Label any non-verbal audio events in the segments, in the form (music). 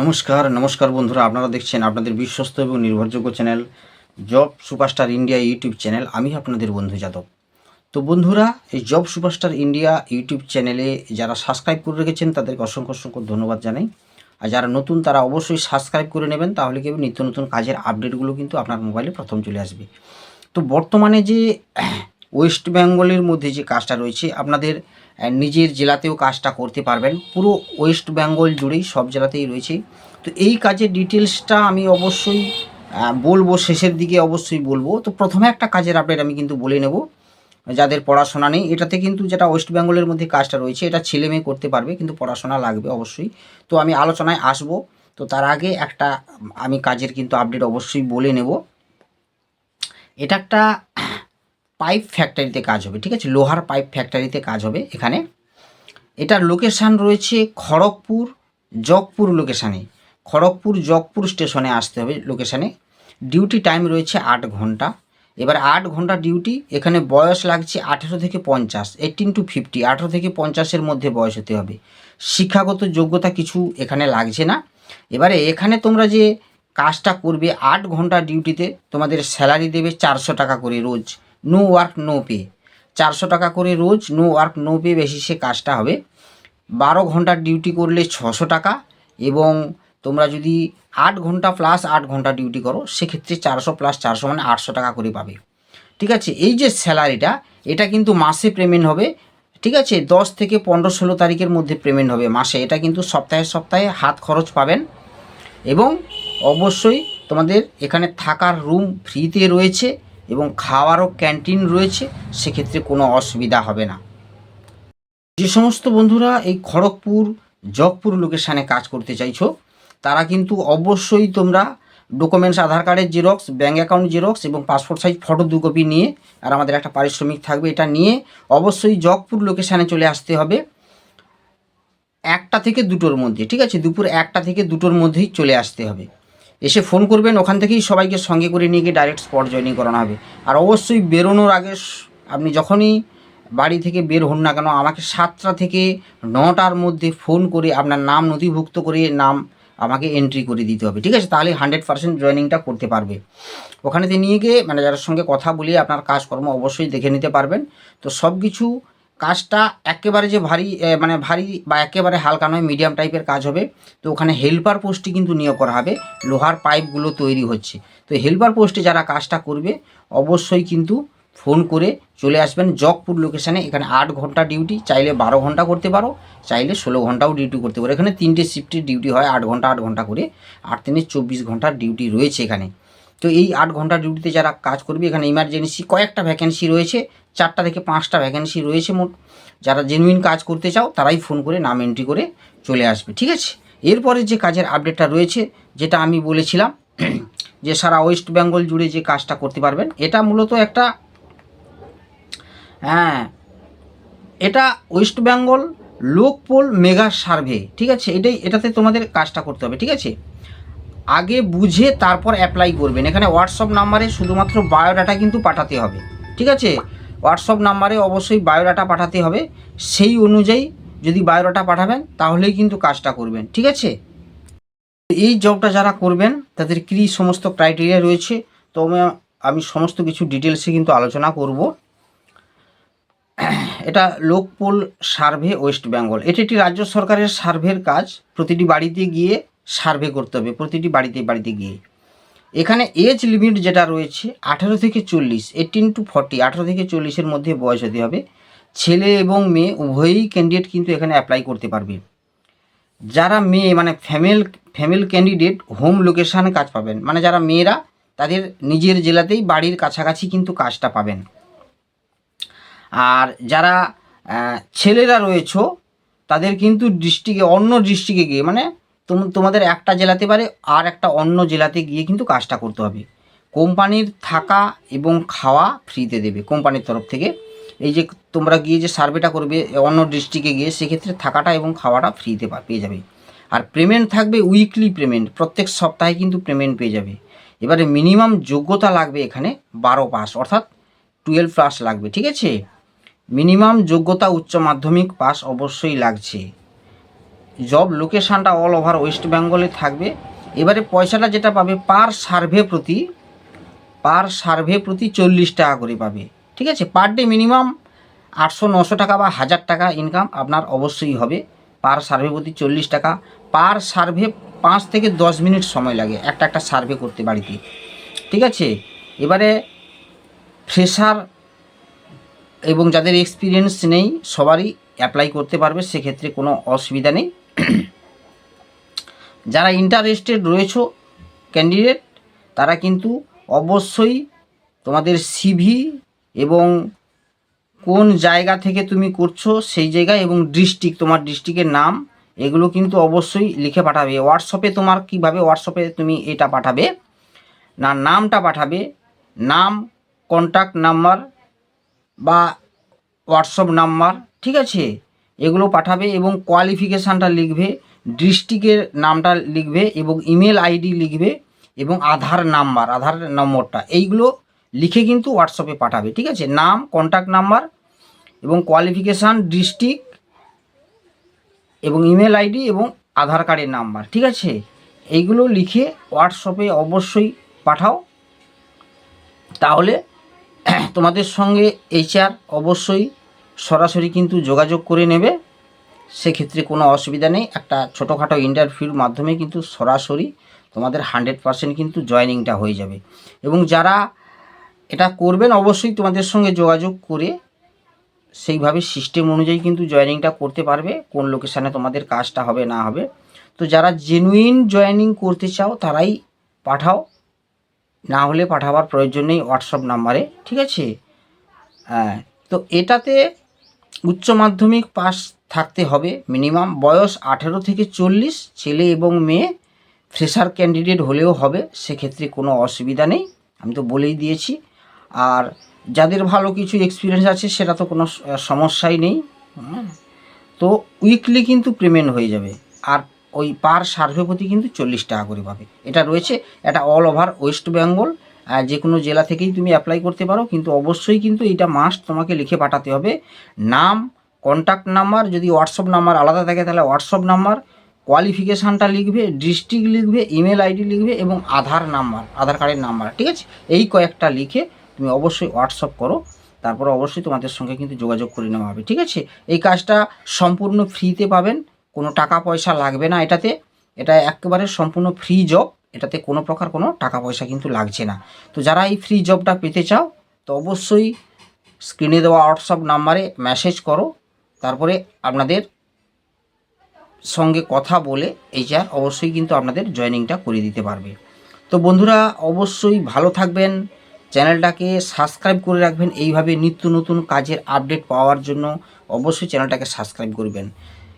নমস্কার নমস্কার বন্ধুরা আপনারা দেখছেন আপনাদের বিশ্বস্ত এবং নির্ভরযোগ্য channel job superstar India YouTube channel. আমি আপনাদের বন্ধু যাদব। তো বন্ধুরা এই জব সুপারস্টার ইন্ডিয়া ইউটিউব চ্যানেলে যারা সাবস্ক্রাইব করে রেখেছেন তাদেরকে অসংখ্য অসংখ্য ধন্যবাদ জানাই। আর যারা নতুন তারা অবশ্যই সাবস্ক্রাইব করে নেবেন তাহলে কি হবে, নিত্য নতুন কাজের আপডেটগুলো কিন্তু আপনার মোবাইলে প্রথম চলে আসবে। তো বর্তমানে যে ওয়েস্ট বেঙ্গলের মধ্যে যে কাজটা রয়েছে আপনাদের নিজের জেলাতেও কাজটা করতে পারবেন। পুরো ওয়েস্ট বেঙ্গল জুড়েই সব জেলাতেই রয়েছে। তো এই কাজের ডিটেলসটা আমি অবশ্যই বলব, শেষের দিকে অবশ্যই বলব। তো প্রথমে একটা কাজের আপডেট আমি কিন্তু বলে নেব। যাদের পড়াশোনা নেই, এটাতে কিন্তু যেটা ওয়েস্ট বেঙ্গলের মধ্যে কাজটা রয়েছে, এটা ছেলে মেয়ে করতে পারবে, কিন্তু পড়াশোনা লাগবে অবশ্যই। তো আমি আলোচনায় আসব। তো তার আগে একটা, আমি কাজের কিন্তু আপডেট অবশ্যই বলে নেব। এটা একটা পাইপ ফ্যাক্টরিতে কাজ হবে, ঠিক আছে? লোহার পাইপ ফ্যাক্টরিতে কাজ হবে এখানে। এটার লোকেশান রয়েছে খড়গপুর, জগপুর লোকেশানে। খড়গপুর, জগপুর স্টেশনে আসতে হবে লোকেশানে। ডিউটি টাইম রয়েছে আট ঘণ্টা। এবার আট ঘণ্টা ডিউটি, এখানে বয়স লাগছে আঠেরো থেকে পঞ্চাশ এইটিন টু ফিফটি আঠেরো থেকে পঞ্চাশের মধ্যে বয়স হতে হবে। শিক্ষাগত যোগ্যতা কিছু এখানে লাগছে না। এবারে এখানে তোমরা যে কাজটা করবে, আট ঘণ্টা ডিউটিতে তোমাদের স্যালারি দেবে চারশো টাকা করে রোজ। No work, no pay. চারশো টাকা করে রোজ নো ওয়ার্ক, নো পে বেসিসে কাজটা হবে। বারো ঘণ্টার ডিউটি করলে ছশো টাকা এবং তোমরা যদি আট ঘণ্টা প্লাস আট ঘণ্টা ডিউটি করো, সেক্ষেত্রে চারশো প্লাস চারশো মানে আটশো টাকা করে পাবে। ঠিক আছে? এই যে স্যালারিটা, এটা কিন্তু মাসে পেমেন্ট হবে। ঠিক আছে? দশ থেকে পনেরো ষোলো তারিখের মধ্যে পেমেন্ট হবে মাসে। এটা কিন্তু সপ্তাহে সপ্তাহে হাত খরচ পাবেন। এবং অবশ্যই তোমাদের এখানে থাকার রুম ফ্রিতে রয়েছে। এবং খাওয়ারও ক্যান্টিন রয়েছে, সেক্ষেত্রে কোনো অসুবিধা হবে না। যে সমস্ত বন্ধুরা এই খড়গপুর, জগপুর লোকেশানে কাজ করতে চাইছো, তারা কিন্তু অবশ্যই তোমরা ডকুমেন্টস আধার কার্ডের জেরক্স ব্যাঙ্ক অ্যাকাউন্ট জেরক্স এবং পাসপোর্ট সাইজ ফটো দু কপি নিয়ে, আর আমাদের একটা পারিশ্রমিক থাকবে এটা নিয়ে, অবশ্যই জগপুর লোকেশানে চলে আসতে হবে। একটা থেকে দুটোর মধ্যে, ঠিক আছে? দুপুর একটা থেকে দুটোর মধ্যেই চলে আসতে হবে। এসে ফোন করবেন, ওখান থেকেই সবাইকে সঙ্গে করে নিয়ে গিয়ে ডাইরেক্ট স্পট জয়েনিং করানো হবে। আর অবশ্যই বেরোনোর আগে আপনি যখনই বাড়ি থেকে বের হন না কেন, আমাকে সাতটা থেকে নটার মধ্যে ফোন করে আপনার নাম নথিভুক্ত করে নাম আমাকে এন্ট্রি করে দিতে হবে, ঠিক আছে? তাহলে হান্ড্রেড পার্সেন্ট জয়নিংটা করতে পারবে। ওখানেতে নিয়ে গিয়ে ম্যানেজারের সঙ্গে কথা বলিয়ে আপনার কাজকর্ম অবশ্যই দেখে নিতে পারবেন। তো সব কিছু কাজটা একেবারে যে ভারী মানে ভারী বা একেবারে হালকা নয় মিডিয়াম টাইপের কাজ হবে। তো ওখানে হেল্পার পোস্টটি কিন্তু নিয়োগ করা হবে। লোহার পাইপগুলো তৈরি হচ্ছে। তো হেল্পার পোস্টে যারা কাজটা করবে, অবশ্যই কিন্তু ফোন করে চলে আসবেন জগপুর লোকেশানে এখানে আট ঘণ্টা ডিউটি চাইলে বারো ঘণ্টা করতে পারো, চাইলে ষোলো ঘন্টাও ডিউটি করতে পারো। এখানে তিনটে শিফটের ডিউটি হয়, আট ঘণ্টা আট ঘণ্টা করে। আট দিনে চব্বিশ ঘণ্টার ডিউটি রয়েছে এখানে। তো এই আট ঘণ্টা ডিউটিতে যারা কাজ করবে, এখানে ইমার্জেন্সি কয়েকটা ভ্যাকেন্সি রয়েছে, চারটা থেকে পাঁচটা ভ্যাকেন্সি রয়েছে মোট। যারা জেনুইন কাজ করতে চাও, তারাই ফোন করে, নাম এন্ট্রি করে চলে আসবে, ঠিক আছে? এরপরে যে কাজের আপডেটটা রয়েছে, যেটা আমি বলেছিলাম, (clears throat) যে সারা ওয়েস্ট বেঙ্গল জুড়ে যে কাজটা করতে পারবেন, এটা মূলত একটা হ্যাঁ এটা West Bengal Lokpoll mega survey ঠিক আছে? এটাই, এটাতে তোমাদের কাজটা করতে হবে, ঠিক আছে? আগে বুঝে তারপর অ্যাপ্লাই করবেন। এখানে হোয়াটসঅ্যাপ নাম্বারে শুধুমাত্র বায়োডাটা কিন্তু পাঠাতে হবে। ঠিক আছে? হোয়াটসঅ্যাপ নাম্বারে অবশ্যই বায়োডাটা পাঠাতে হবে। সেই অনুযায়ী যদি বায়োডাটা পাঠাবেন, তাহলেই কিন্তু কাজটা করবেন। ঠিক আছে? এই জবটা যারা করবেন, তাদের কী সমস্ত ক্রাইটেরিয়া রয়েছে? তো আমি- সমস্ত কিছু ডিটেলসে কিন্তু আলোচনা করব। এটা লোকপোল সার্ভে ওয়েস্ট বেঙ্গল এটি একটি রাজ্য সরকারের সার্ভের কাজ। প্রতিটি বাড়িতে গিয়ে সার্ভে করতে হবে প্রতিটি বাড়িতে বাড়িতে গিয়ে। এখানে এজ লিমিট যেটা রয়েছে, আঠেরো থেকে চল্লিশ এইটিন টু ফর্টি আঠেরো থেকে চল্লিশের মধ্যে বয়স হতে হবে। ছেলে এবং মেয়ে, উভয়ই ক্যান্ডিডেট কিন্তু এখানে অ্যাপ্লাই করতে পারবে। যারা মেয়ে মানে ফ্যামেল ফ্যামেল ক্যান্ডিডেট হোম লোকেশানে কাজ পাবেন। মানে যারা মেয়েরা, তাদের নিজের জেলাতেই বাড়ির কাছাকাছি কিন্তু কাজটা পাবেন। আর যারা ছেলেরা রয়েছো, তাদের কিন্তু ডিস্ট্রিক্টে অন্য ডিস্ট্রিক্টে গিয়ে মানে তোমাদের একটা জেলাতে পারে আর একটা অন্য জেলাতে গিয়ে কিন্তু কাজটা করতে হবে। কোম্পানির থাকা এবং খাওয়া ফ্রিতে দেবে কোম্পানির তরফ থেকে। এই যে তোমরা গিয়ে যে সার্ভেটা করবে অন্য ডিস্ট্রিক্টে গিয়ে সেক্ষেত্রে থাকাটা এবং খাওয়াটা ফ্রিতে পেয়ে যাবে। আর পেমেন্ট থাকবে উইকলি পেমেন্ট, প্রত্যেক সপ্তাহে কিন্তু পেমেন্ট পেয়ে যাবে। এবারে মিনিমাম যোগ্যতা লাগবে এখানে বারো পাস, অর্থাৎ টুয়েলভ পাস লাগবে, ঠিক আছে? মিনিমাম যোগ্যতা উচ্চ মাধ্যমিক পাস অবশ্যই লাগছে। জব লোকেশানটা অল ওভার ওয়েস্ট বেঙ্গলে থাকবে। এবারে পয়সাটা যেটা পাবে পার সার্ভে প্রতি পার সার্ভে প্রতি চল্লিশ টাকা করে পাবে। ঠিক আছে? পার ডে মিনিমাম আটশো নশো টাকা বা হাজার টাকা ইনকাম আপনার অবশ্যই হবে। পার সার্ভে প্রতি চল্লিশ টাকা। পার সার্ভে পাঁচ থেকে দশ মিনিট সময় লাগে একটা একটা সার্ভে করতে বাড়িতে। ঠিক আছে? এবারে ফ্রেশার এবং যাদের এক্সপিরিয়েন্স নেই, সবারই অ্যাপ্লাই করতে পারবে, সেক্ষেত্রে কোনো অসুবিধা নেই। (clears throat) যারা ইন্টারেস্টেড রয়েছে ক্যান্ডিডেট তারা কিন্তু অবশ্যই তোমাদের সিভি এবং কোন জায়গা থেকে তুমি করছ সেই জায়গা এবং ডিস্ট্রিক্ট তোমার ডিস্ট্রিক্টের নাম, এগুলো কিন্তু অবশ্যই লিখে পাঠাবে। হোয়াটসঅ্যাপে তোমার কীভাবে হোয়াটসঅ্যাপে তুমি এটা পাঠাবে? না, নামটা পাঠাবে। নাম কন্ট্যাক্ট নাম্বার বা হোয়াটসঅ্যাপ নাম্বার ঠিক আছে? এগুলো পাঠাবে এবং কোয়ালিফিকেশানটা লিখবে ডিস্ট্রিক্টের নামটা লিখবে এবং ইমেল আইডি লিখবে এবং আধার নাম্বার, আধার নম্বরটা। এইগুলো লিখে কিন্তু হোয়াটসঅ্যাপে পাঠাবে, ঠিক আছে? নাম কন্ট্যাক্ট নাম্বার এবং কোয়ালিফিকেশান ডিস্ট্রিক্ট এবং ইমেল আইডি এবং আধার কার্ডের নাম্বার, ঠিক আছে? এইগুলো লিখে হোয়াটসঅ্যাপে অবশ্যই পাঠাও। তাহলে তোমাদের সঙ্গে এইচআর অবশ্যই সরাসরি কিন্তু যোগাযোগ করে নেবে। সেক্ষেত্রে কোনো অসুবিধা নেই। একটা ছোটোখাটো ইন্টারভিউর মাধ্যমে কিন্তু সরাসরি তোমাদের হান্ড্রেড পারসেন্ট কিন্তু জয়নিংটা হয়ে যাবে। এবং যারা এটা করবেন, অবশ্যই তোমাদের সঙ্গে যোগাযোগ করে সেইভাবে সিস্টেম অনুযায়ী কিন্তু জয়েনিংটা করতে পারবে, কোন লোকেশানে তোমাদের কাজটা হবে, না হবে। তো যারা জেনুইন জয়েনিং করতে চাও, তারাই পাঠাও। না হলে পাঠাবার প্রয়োজন নেই হোয়াটসঅ্যাপ নাম্বারে ঠিক আছে? হ্যাঁ তো এটাতে উচ্চ মাধ্যমিক পাস থাকতে হবে মিনিমাম। বয়স আঠেরো থেকে চল্লিশ, ছেলে এবং মেয়ে ফ্রেশার ক্যান্ডিডেট হলেও হবে, সেক্ষেত্রে কোনো অসুবিধা নেই, আমি তো বলেই দিয়েছি। আর যাদের ভালো কিছু এক্সপিরিয়েন্স আছে, সেটা তো কোনো সমস্যাই নেই। তো উইকলি কিন্তু পেমেন্ট হয়ে যাবে, আর ওই পার সার্ভে প্রতি কিন্তু চল্লিশ টাকা করে পাবে। এটা রয়েছে, এটা অল ওভার ওয়েস্ট বেঙ্গল যে কোনো জেলা থেকেই তুমি অ্যাপ্লাই করতে পারো, কিন্তু অবশ্যই কিন্তু এটা মাস্ট তোমাকে লিখে পাঠাতে হবে। নাম কন্ট্যাক্ট নাম্বার যদি হোয়াটসঅ্যাপ নাম্বার আলাদা থাকে তাহলে হোয়াটসঅ্যাপ নাম্বার কোয়ালিফিকেশানটা লিখবে ডিস্ট্রিক্ট লিখবে ইমেল আইডি লিখবে এবং আধার নাম্বার আধার কার্ডের নাম্বার ঠিক আছে? এই কয়েকটা লিখে তুমি অবশ্যই হোয়াটসঅ্যাপ করো, তারপরে অবশ্যই তোমাদের সঙ্গে কিন্তু যোগাযোগ করে নেওয়া হবে, ঠিক আছে? এই কাজটা সম্পূর্ণ ফ্রিতে পাবেন, কোনো টাকা পয়সা লাগবে না এটাতে, এটা একেবারে সম্পূর্ণ ফ্রি জব এটাতে কোনো প্রকার কোনো টাকা পয়সা কিন্তু লাগছে না। তো যারা এই ফ্রি জবটা পেতে চাও, তো অবশ্যই স্ক্রিনে দেওয়া হোয়াটসঅ্যাপ নাম্বারে মেসেজ করো। তারপরে আপনাদের সঙ্গে কথা বলে এই এইচআর অবশ্যই কিন্তু আপনাদের জয়েনিংটা করে দিতে পারবে। তো বন্ধুরা, অবশ্যই ভালো থাকবেন। চ্যানেলটাকে সাবস্ক্রাইব করে রাখবেন। এইভাবে নিত্য নতুন কাজের আপডেট পাওয়ার জন্য অবশ্যই চ্যানেলটাকে সাবস্ক্রাইব করবেন।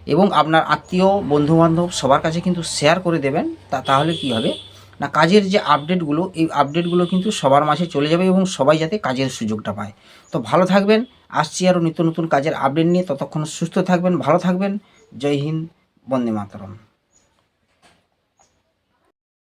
এবং আপনার আত্মীয়, বন্ধুবান্ধব সবার কাছে কিন্তু শেয়ার করে দেবেন। তা, তাহলে কী হবে? না, কাজের যে আপডেটগুলো এই আপডেটগুলো কিন্তু সবার মাঝে চলে যাবে এবং সবাই যাতে কাজের সুযোগটা পায়। তো ভালো থাকবেন, আসছি আরও নিত্য নতুন কাজের আপডেট নিয়ে, ততক্ষণ সুস্থ থাকবেন, ভালো থাকবেন, জয় হিন্দ, বন্দে মাতরম।